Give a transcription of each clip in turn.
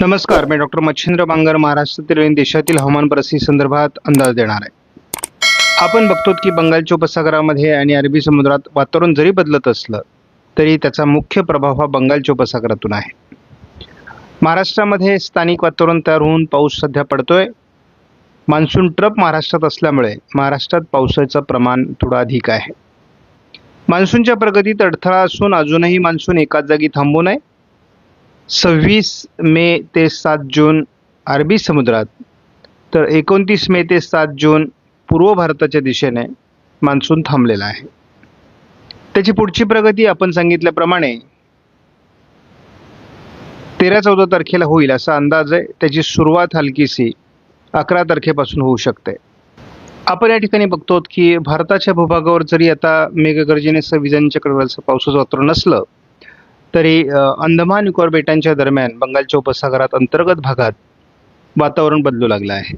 नमस्कार मी डॉक्टर मच्छिंद्र बांगर महाराष्ट्रातील आणि देशातील हवामान परिस्थिती संदर्भात अंदाज देणार आहे. आपण बघतो की बंगालच्या उपसागरामध्ये आणि अरबी समुद्रात वातावरण जरी बदलत असलं तरी त्याचा मुख्य प्रभाव हा बंगालच्या उपसागरातून आहे. महाराष्ट्रामध्ये स्थानिक वातावरण तयार होऊन पाऊस सध्या पडतोय. मान्सून ट्रप महाराष्ट्रात असल्यामुळे महाराष्ट्रात पावसाचं प्रमाण थोडं अधिक आहे. मान्सूनच्या प्रगतीत अडथळा असून अजूनही मान्सून एकाच जागी थांबू नये. सव्वीस मे ते सात जून अरबी समुद्रात. तर एकोणतीस मे ते सात जून पूर्व भारताच्या दिशेने मान्सून थांबलेला आहे. त्याची पुढची प्रगती आपण सांगितल्याप्रमाणे तेरा चौदा तारखेला होईल असा अंदाज आहे. त्याची सुरुवात हलकीशी अकरा तारखेपासून होऊ शकते. आपण या ठिकाणी बघतो की भारताच्या भूभागावर जरी आता मेघगर्जेने विजांच्या चक्रवाचं पावसाचं वातावरण नसलं तरी अंदमान निकोबार बेटांच्या दरम्यान बंगालच्या उपसागरात अंतर्गत भागात वातावरण बदलू लागलं आहे.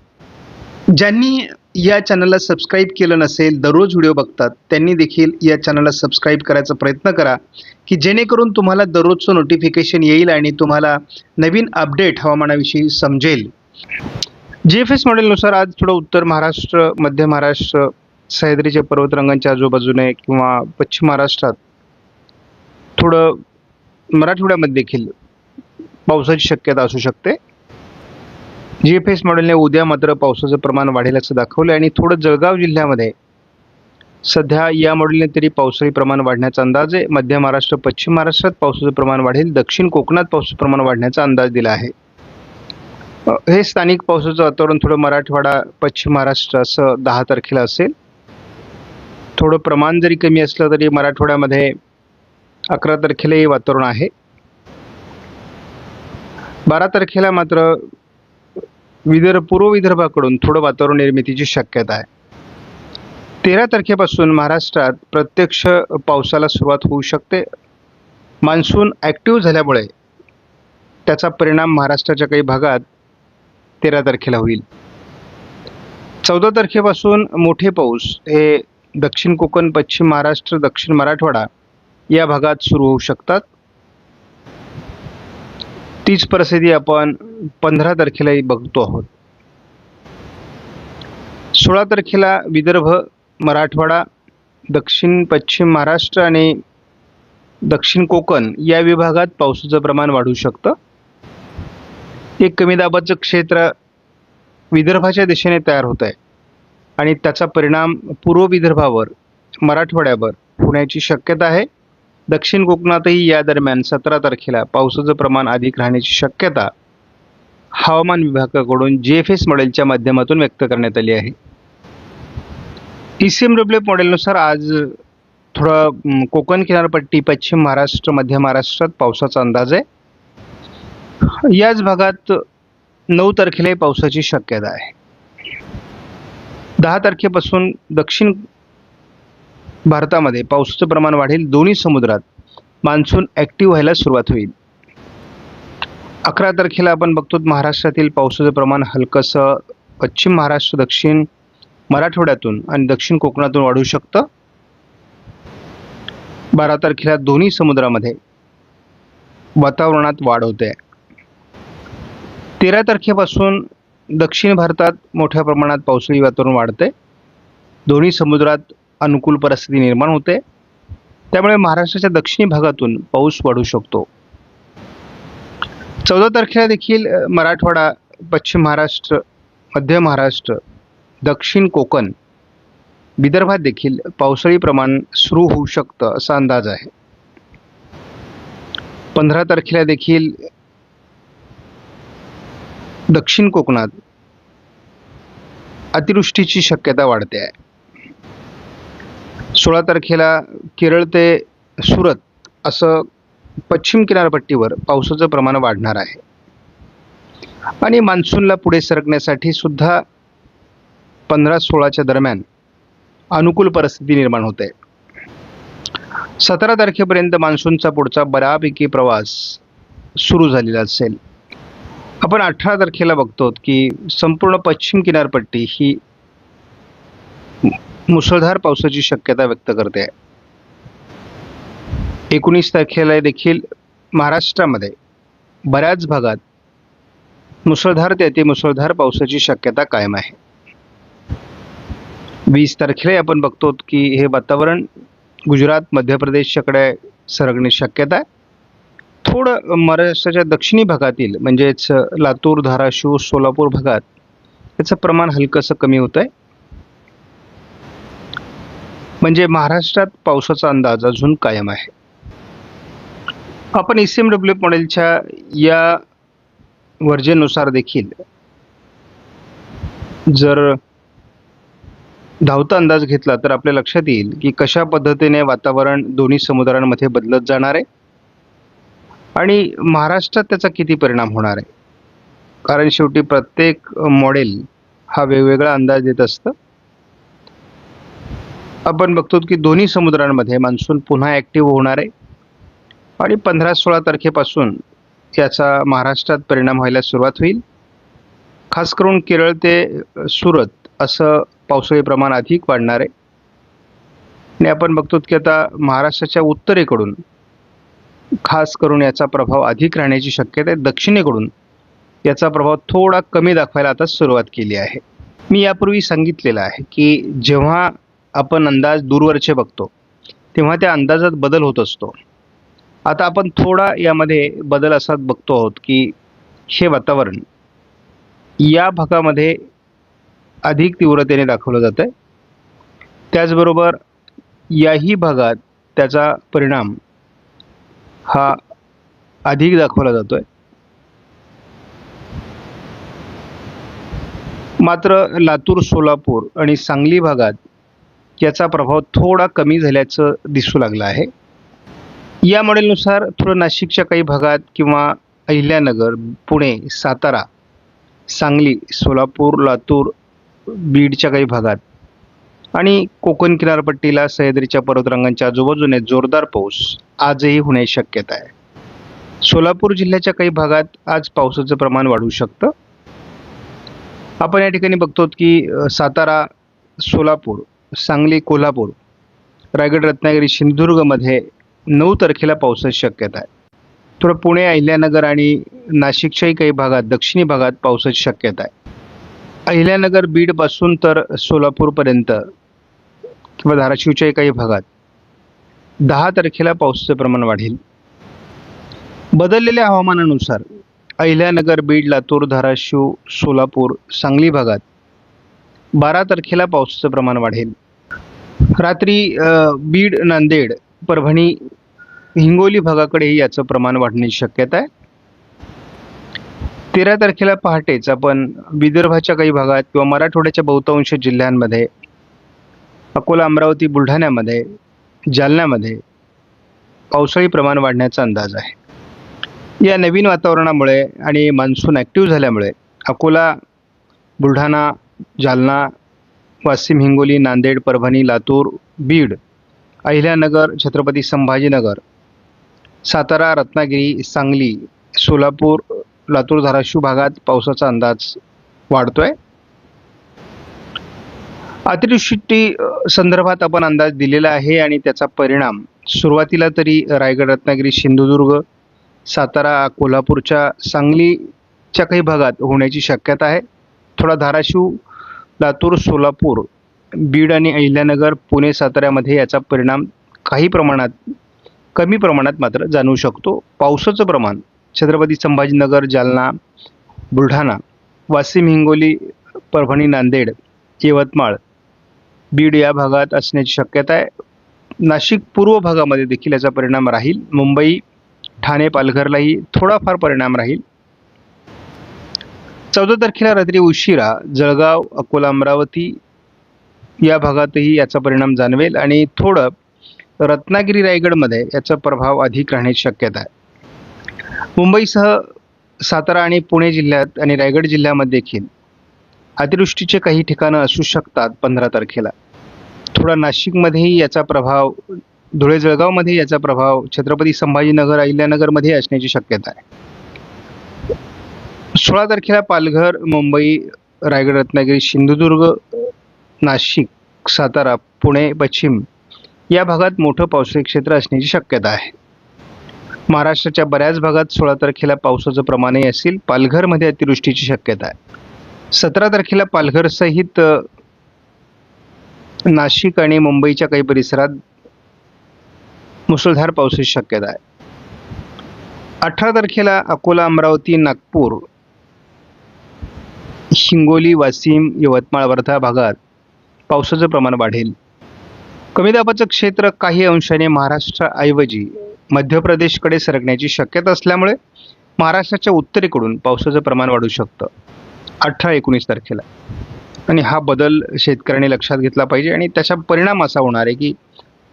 ज्यांनी या चॅनलला सबस्क्राईब केलं नसेल दररोज व्हिडिओ बघतात त्यांनी देखील या चॅनलला सबस्क्राईब करायचा प्रयत्न करा की जेणेकरून तुम्हाला दररोजचं नोटिफिकेशन येईल आणि तुम्हाला नवीन अपडेट हवामानाविषयी समजेल. जी एफ एस मॉडेलनुसार आज थोडं उत्तर महाराष्ट्र मध्य महाराष्ट्र सह्याद्रीच्या पर्वतरंगांच्या आजूबाजूने किंवा पश्चिम महाराष्ट्रात थोडं मराठवाड्यामध्ये देखील पावसाची शक्यता असू शकते. जी एफ एस मॉडेलने उद्या मात्र पावसाचं प्रमाण वाढेल असं दाखवलं आणि थोडं जळगाव जिल्ह्यामध्ये सध्या या मॉडेलने तरी पावसाळी प्रमाण वाढण्याचा अंदाज आहे. मध्य महाराष्ट्र पश्चिम महाराष्ट्रात पावसाचं प्रमाण वाढेल. दक्षिण कोकणात पावसाचं प्रमाण वाढण्याचा अंदाज दिला आहे. हे स्थानिक पावसाचं वातावरण थोडं मराठवाडा पश्चिम महाराष्ट्र असं दहा तारखेला असेल. थोडं प्रमाण जरी कमी असलं तरी मराठवाड्यामध्ये अकरा तारखेला हे वातावरण आहे. बारा तारखेला मात्र विदर्भ पूर्व विदर्भाकडून थोडं वातावरण निर्मितीची शक्यता आहे. तेरा तारखेपासून महाराष्ट्रात प्रत्यक्ष पावसाला सुरुवात होऊ शकते. मान्सून ॲक्टिव्ह झाल्यामुळे त्याचा परिणाम महाराष्ट्राच्या काही भागात तेरा तारखेला होईल. चौदा तारखेपासून मोठे पाऊस हे दक्षिण कोकण पश्चिम महाराष्ट्र दक्षिण मराठवाडा या भागात सुरू होऊ शकतात. तीच परिस्थिती आपण पंधरा तारखेलाही बघतो आहोत. सोळा तारखेला विदर्भ मराठवाडा दक्षिण पश्चिम महाराष्ट्र आणि दक्षिण कोकण या विभागात पावसाचं प्रमाण वाढू शकतं. एक कमी दाबाचं क्षेत्र विदर्भाच्या दिशेने तयार होत आहे आणि त्याचा परिणाम पूर्व विदर्भावर मराठवाड्यावर होण्याची शक्यता आहे. दक्षिण कोकणातही या दरम्यान सतरा तारखेला पावसाचं प्रमाण अधिक राहण्याची शक्यता हवामान विभागाकडून जे एफ एस मॉडेलच्या माध्यमातून व्यक्त करण्यात आली आहे. ई सी एम डब्ल्यू मॉडेलनुसार आज थोडं कोकण किनारपट्टी पश्चिम महाराष्ट्र मध्य महाराष्ट्रात पावसाचा अंदाज आहे. याच भागात नऊ तारखेलाही पावसाची शक्यता आहे. दहा तारखेपासून दक्षिण भारतामध्ये पावसाचं प्रमाण वाढेल दोन्ही समुद्रात. मान्सून ॲक्टिव्ह व्हायला सुरुवात होईल. अकरा तारखेला आपण बघतो महाराष्ट्रातील पावसाचं प्रमाण हलकंसं पश्चिम महाराष्ट्र दक्षिण मराठवाड्यातून आणि दक्षिण कोकणातून वाढू शकतं. बारा तारखेला दोन्ही समुद्रामध्ये वातावरणात वाढ होते. तेरा तारखेपासून दक्षिण भारतात मोठ्या प्रमाणात पावसाळी वातावरण वाढते दोन्ही समुद्रात अनुकूल परिस्थिती निर्माण होते. त्यामुळे महाराष्ट्राच्या दक्षिणी भागातून पाऊस वाढू शकतो. चौदा तारखेला देखील मराठवाडा पश्चिम महाराष्ट्र मध्य महाराष्ट्र दक्षिण कोकण विदर्भात देखील पावसाळी प्रमाण सुरू होऊ शकतं असा अंदाज आहे. पंधरा तारखेला देखील दक्षिण कोकणात अतिवृष्टीची शक्यता वाढते आहे. सोळा तारखेला केरळ ते सुरत असं पश्चिम किनारपट्टीवर पावसाचं प्रमाण वाढणार आहे. आणि मान्सूनला पुढे सरकण्यासाठी सुद्धा पंधरा सोळाच्या दरम्यान अनुकूल परिस्थिती निर्माण होते. सतरा तारखेपर्यंत मान्सूनचा पुढचा बऱ्यापैकी प्रवास सुरू झालेला असेल. आपण अठरा तारखेला बघतो की संपूर्ण पश्चिम किनारपट्टी ही मुसळधार पावसाची शक्यता व्यक्त करते. आहे एकोणीस तारखेला देखील महाराष्ट्रामध्ये बऱ्याच भागात मुसळधार ते अतिमुसळधार पावसाची शक्यता कायम आहे. वीस तारखेला आपण बघतो की हे वातावरण गुजरात मध्य प्रदेशकडे सरकण्याची शक्यता आहे. थोडं महाराष्ट्राच्या दक्षिणी भागातील म्हणजेच लातूर धाराशिव सोलापूर भागात त्याचं प्रमाण हलकंसं कमी होतं आहे म्हणजे महाराष्ट्रात पावसाचा अंदाज अजून कायम आहे. आपण ई सी एम डब्ल्यू मॉडेलच्या या वर्जेनुसार देखील जर धावता अंदाज घेतला तर आपल्या लक्षात येईल की कशा पद्धतीने वातावरण दोन्ही समुद्रांमध्ये बदलत जाणार आहे आणि महाराष्ट्रात त्याचा किती परिणाम होणार आहे. कारण शेवटी प्रत्येक मॉडेल हा वेगवेगळा अंदाज देत असतं. आपण बघतो की दोन्ही समुद्रांमध्ये मान्सून पुन्हा ॲक्टिव्ह होणार आहे. आणि पंधरा सोळा तारखेपासून याचा महाराष्ट्रात परिणाम व्हायला सुरुवात होईल. खास करून केरळ ते सुरत असं पावसाळी प्रमाण अधिक वाढणार आहे. आणि आपण बघतो की आता महाराष्ट्राच्या उत्तरेकडून खास करून याचा प्रभाव अधिक राहण्याची शक्यता आहे. दक्षिणेकडून याचा प्रभाव थोडा कमी दाखवायला आता सुरुवात केली आहे. मी यापूर्वी सांगितलेलं आहे की जेव्हा आपण अंदाज दूरवरचे बघतो. तेव्हा त्या अंदाजात बदल होत असतो. आता आपण थोडा यामध्ये बदल असा बघतो आहोत की हे वातावरण या भागामध्ये अधिक तीव्रतेने दाखवलं जातं आहे त्याचबरोबर याही भागात त्याचा परिणाम हा अधिक दाखवला जातो आहे मात्र लातूर सोलापूर आणि सांगली भागात याचा प्रभाव थोडा कमी झाल्याचं दिसू लागलं आहे. या मॉडेलनुसार थोडं नाशिकच्या काही भागात किंवा अहिल्यानगर पुणे सातारा सांगली सोलापूर लातूर बीडच्या काही भागात आणि कोकण किनारपट्टीला सह्याद्रीच्या पर्वतरांगांच्या आजूबाजूने जोरदार पाऊस आजही होण्याची शक्यता आहे. सोलापूर जिल्ह्याच्या काही भागात आज पावसाचं प्रमाण वाढू शकतं. आपण या ठिकाणी बघतो की सातारा सोलापूर सांगली कोल्हापूर रायगड रत्नागिरी सिंधुदुर्गमध्ये नऊ तारखेला पावसाची शक्यता आहे. थोडं पुणे अहिल्यानगर आणि नाशिकच्याही काही भागात दक्षिणी भागात पावसाची शक्यता आहे. अहिल्यानगर बीडपासून तर सोलापूरपर्यंत किंवा धाराशिवच्याही काही भागात दहा तारखेला पावसाचं प्रमाण वाढेल. बदललेल्या हवामानानुसार अहिल्यानगर बीड लातूर धाराशिव सोलापूर सांगली भागात बारा तारखेला पावसाचं प्रमाण वाढेल. रात्री बीड नांदेड परभणी हिंगोली भागाकडेही याचं प्रमाण वाढण्याची शक्यता आहे. तेरा तारखेला पहाटेच आपण विदर्भाच्या काही भागात किंवा मराठवाड्याच्या बहुतांश जिल्ह्यांमध्ये अकोला अमरावती बुलढाण्यामध्ये जालन्यामध्ये पावसाळी प्रमाण वाढण्याचा अंदाज आहे. या नवीन वातावरणामुळे आणि मान्सून ॲक्टिव्ह झाल्यामुळे अकोला बुलढाणा जालना वाशिम हिंगोली नांदेड परभणी लातूर बीड अहिल्यानगर छत्रपती संभाजीनगर सातारा रत्नागिरी सांगली सोलापूर लातूर धाराशिव भागात पावसाचा अंदाज वाढतो आहे अतिवृष्टी संदर्भात आपण अंदाज दिलेला आहे आणि त्याचा परिणाम सुरुवातीला तरी रायगड रत्नागिरी सिंधुदुर्ग सातारा कोल्हापूरच्या सांगलीच्या काही भागात होण्याची शक्यता आहे. थोडा धाराशिव लातूर सोलापूर बीड आणि अहिल्यानगर पुणे साताऱ्यामध्ये याचा परिणाम काही प्रमाणात कमी प्रमाणात मात्र जाणवू शकतो. पावसाचं प्रमाण छत्रपती संभाजीनगर जालना बुलढाणा वाशिम हिंगोली परभणी नांदेड यवतमाळ बीड या भागात असण्याची शक्यता आहे. नाशिक पूर्व भागामध्ये देखील याचा परिणाम राहील. मुंबई ठाणे पालघरलाही थोडाफार परिणाम राहील. चौदा तारखेला रात्री उशिरा जळगाव अकोला अमरावती या भागातही याचा परिणाम जाणवेल आणि थोडं रत्नागिरी रायगडमध्ये याचा प्रभाव अधिक राहण्याची शक्यता आहे. मुंबईसह सातारा आणि पुणे जिल्ह्यात आणि रायगड जिल्ह्यामध्ये देखील अतिवृष्टीचे काही ठिकाणं असू शकतात पंधरा तारखेला. थोडा नाशिकमध्येही याचा प्रभाव धुळे जळगावमध्ये याचा प्रभाव छत्रपती संभाजीनगर अहिल्यानगरमध्ये असण्याची शक्यता आहे. सोळा तारखेला पालघर मुंबई रायगड रत्नागिरी सिंधुदुर्ग नाशिक सातारा पुणे पश्चिम या भागात मोठं पावसाळी क्षेत्र असण्याची शक्यता आहे. महाराष्ट्राच्या बऱ्याच भागात सोळा तारखेला पावसाचं प्रमाणही असेल पालघरमध्ये अतिवृष्टीची शक्यता आहे. सतरा तारखेला पालघरसहित नाशिक आणि मुंबईच्या काही परिसरात मुसळधार पावसाची शक्यता आहे. अठरा तारखेला अकोला अमरावती नागपूर हिंगोली वाशिम यवतमाळ वर्धा भागात पावसाचं प्रमाण वाढेल. कमी दाबाचं क्षेत्र काही अंशाने महाराष्ट्राऐवजी मध्य प्रदेशकडे सरकण्याची शक्यता असल्यामुळे महाराष्ट्राच्या उत्तरेकडून पावसाचं प्रमाण वाढू शकतं. अठरा एकोणीस तारखेला. आणि हा बदल शेतकऱ्यांनी लक्षात घेतला पाहिजे आणि त्याचा परिणाम असा होणार आहे की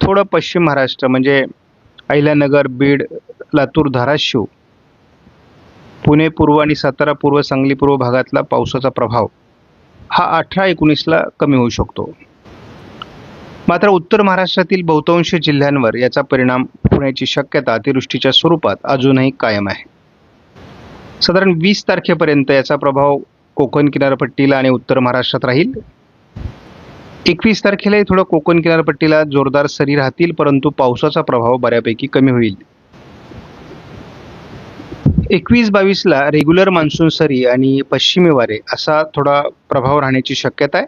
थोडं पश्चिम महाराष्ट्र म्हणजे अहिल्यानगर बीड लातूर धाराशिव पुणे पूर्व आणि सातारा पूर्व सांगली पूर्व भागातला पावसाचा प्रभाव हा अठरा एकोणीसला कमी होऊ शकतो. मात्र उत्तर महाराष्ट्रातील बहुतांश जिल्ह्यांवर याचा परिणाम होण्याची शक्यता अतिवृष्टीच्या स्वरूपात अजूनही कायम आहे. साधारण वीस तारखेपर्यंत याचा प्रभाव कोकण किनारपट्टीला आणि उत्तर महाराष्ट्रात राहील. एकवीस तारखेलाही थोडं कोकण किनारपट्टीला जोरदार सरी राहतील परंतु पावसाचा प्रभाव बऱ्यापैकी कमी होईल. एकवीस बावीसला रेग्युलर मान्सून सरी आणि पश्चिमी वारे असा थोडा प्रभाव राहण्याची शक्यता आहे.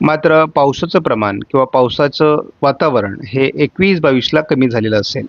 मात्र पावसाचं प्रमाण किंवा पावसाचं वातावरण हे एकवीस बावीसला कमी झालेलं असेल.